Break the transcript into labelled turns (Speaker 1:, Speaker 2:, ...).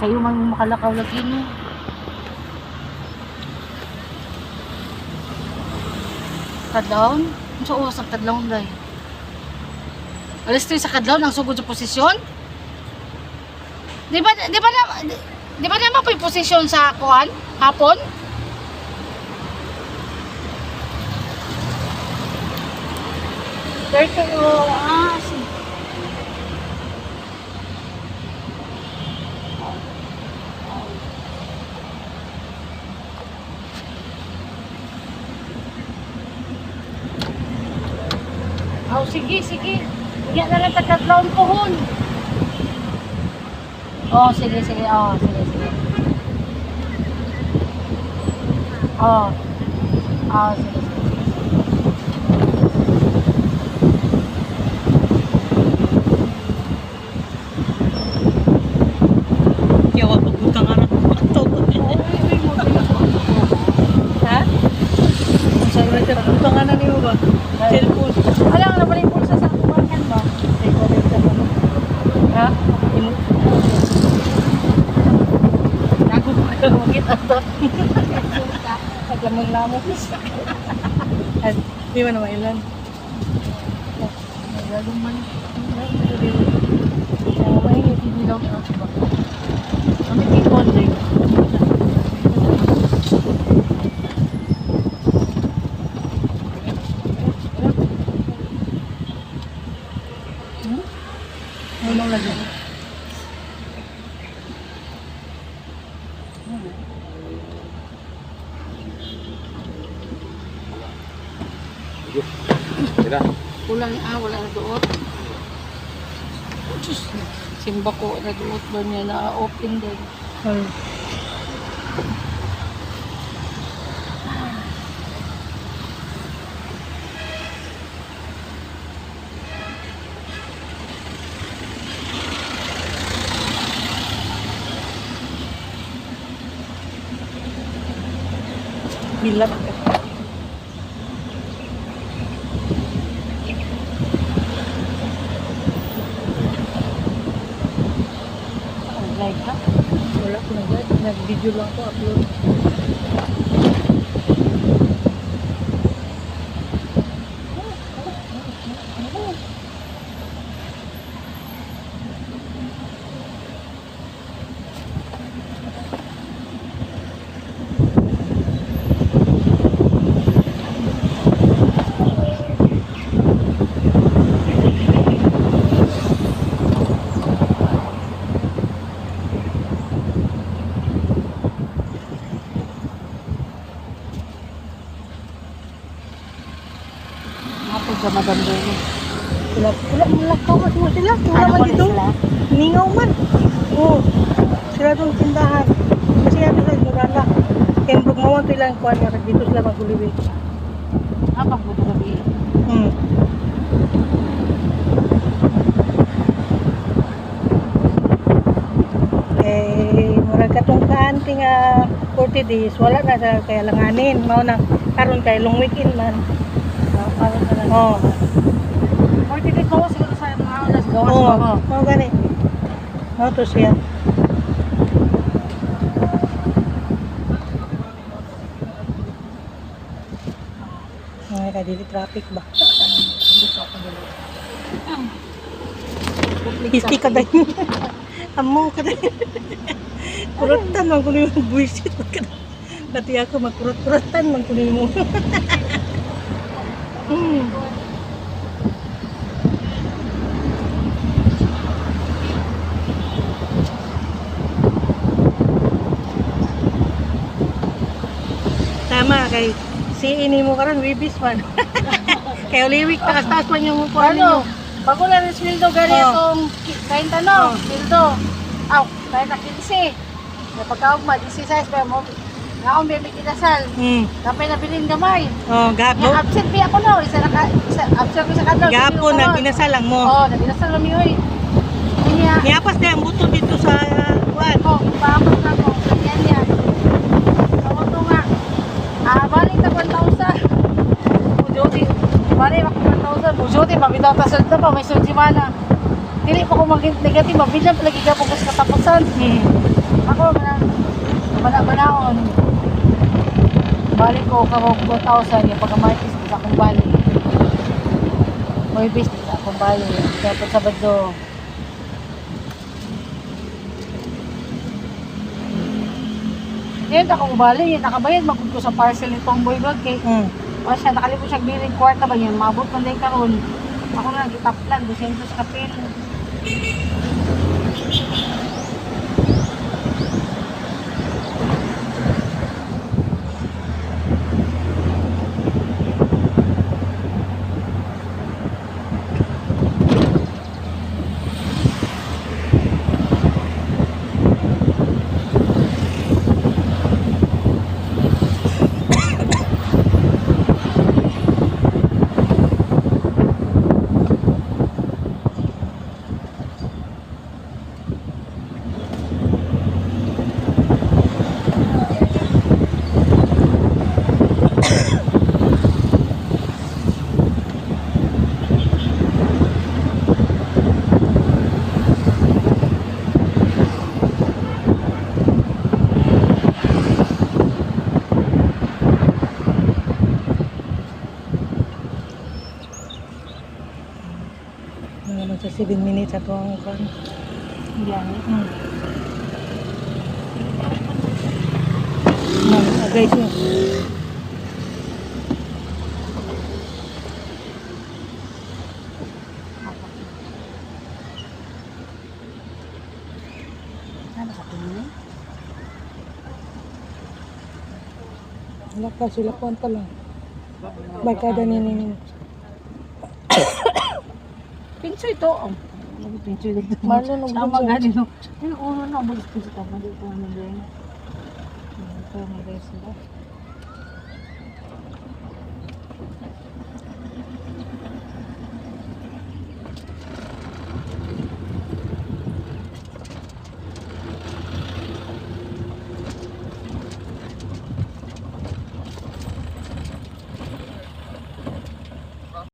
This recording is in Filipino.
Speaker 1: Kayo man makalakaw lagi no. Kadlaon? Ano sa oras ang kadlaon day? Alas 3 sa kadlaon ang sugod sa posisyon? Di ba, di ba na, di, di ba naman po posisyon sa kuan? Hapon? Thirty, oh, ah, sige. Sige. Bigyan na lang tatlong pohon. Oh, sige, sige. Oh, sige, sige. Oh. Oh, sige.
Speaker 2: Kaya wag pagutang anak ko. Ato ko.
Speaker 1: Ha?
Speaker 2: Sa rin ka pagutang anak niyo ba? Cellphone.
Speaker 1: Alam na pala yung pulsa sa kumakan ba?
Speaker 2: Ay, ko rin ka ba?
Speaker 1: Ha?
Speaker 2: Imo.
Speaker 1: Nago ko ka magit ato.
Speaker 2: Paglamang-lamang. At di ba naman ilan?
Speaker 1: Naglalong man. Tinilaw na ako ba? Kami kikon din.
Speaker 2: Ano lagi?
Speaker 3: Tira.
Speaker 1: Kulang ah, wala na doot. Diyos, simba ko na doot ba niya na open din.
Speaker 2: Ay. Bilat Nag-video lang ko, upload.
Speaker 1: Sa Madam Dolo.
Speaker 2: Wala, wala, wala ka mas mo sila. Wala
Speaker 1: Ano
Speaker 2: man dito. Ningaw man. Oo. Sila doon tindahan. Kasi ano sa. Kaya yung mo ito ilang kuhan nga dito sila maguliwi.
Speaker 1: Ah, pagbuto gabi.
Speaker 2: Hmm. Eh, murag katong kaanti nga 40 days, wala na sa kaya langanin. Mao na, karon kay long weekend man.
Speaker 1: Na lang.
Speaker 2: Oo.
Speaker 1: Or titit ko siguro sa mga alas gawas
Speaker 2: Oo,
Speaker 1: mo.
Speaker 2: mao gani. Mao to siya. Ay, kadili traffic ba? Isti ka dahil. Amo ka dahil. Kurutan man kuno yung buwisit. Dati ako magkurut-kurutan man kuno mo. Tama kay si ini mo karon wibis man. kay uliwik taas taas man yung kuha
Speaker 1: Ano?
Speaker 2: ninyo.
Speaker 1: Bago na rin sweldo gani
Speaker 2: Oh.
Speaker 1: itong kain tanong,
Speaker 2: Oh.
Speaker 1: sweldo. Aw, kahit na 15. May pagkaugma, 16 pa mo. Ngaon may may kinasal.
Speaker 2: Hmm.
Speaker 1: Kapay na bilin gamay.
Speaker 2: Oh,
Speaker 1: Nga
Speaker 2: gapo.
Speaker 1: absent pa ako no, isa na ka, isa, absent ko sa kadlaw.
Speaker 2: Gapo na ginasalang mo.
Speaker 1: Oh, naginasal kami oy. Niya.
Speaker 2: Niyapas na ang buto dito sa kuan.
Speaker 1: Oh, paapos na ko. Yan yan. Ako to nga. Ah, balik na 1,000. Bujoti. Balik ako 1,000. Bujoti, mabitaw ta sa pa, may suji mana. Dili pa ko maging negative, mabilang palagi ka sa katapusan.
Speaker 2: Hmm.
Speaker 1: Balik ko kamog 2,000 yung pagka-martis sa akong balik. May business sa akong balik. Kaya po Sabado. Ngayon, akong balik, yun, nakabayad, magod ko sa parcel nitong boy bag kay
Speaker 2: Hmm.
Speaker 1: o siya, nakalipot siya biling kwarta ba yun, maabot man din karon. Ako na nagitaplan, 200 kapil.
Speaker 2: 7 minutes ato ang.
Speaker 1: Hindi ano.
Speaker 2: Hmm. Ma'am, ah, guys, yun.
Speaker 1: Tingin?
Speaker 2: Wala pa, sila kuwan pa lang. Barkada ni ni
Speaker 1: Pinso ito. Oh. Ano pinso dito?
Speaker 2: Marlon, ang
Speaker 1: Sama gani no. Ay, uno na, bulis pinso ka. Mali ko ano din. Ito, may guys.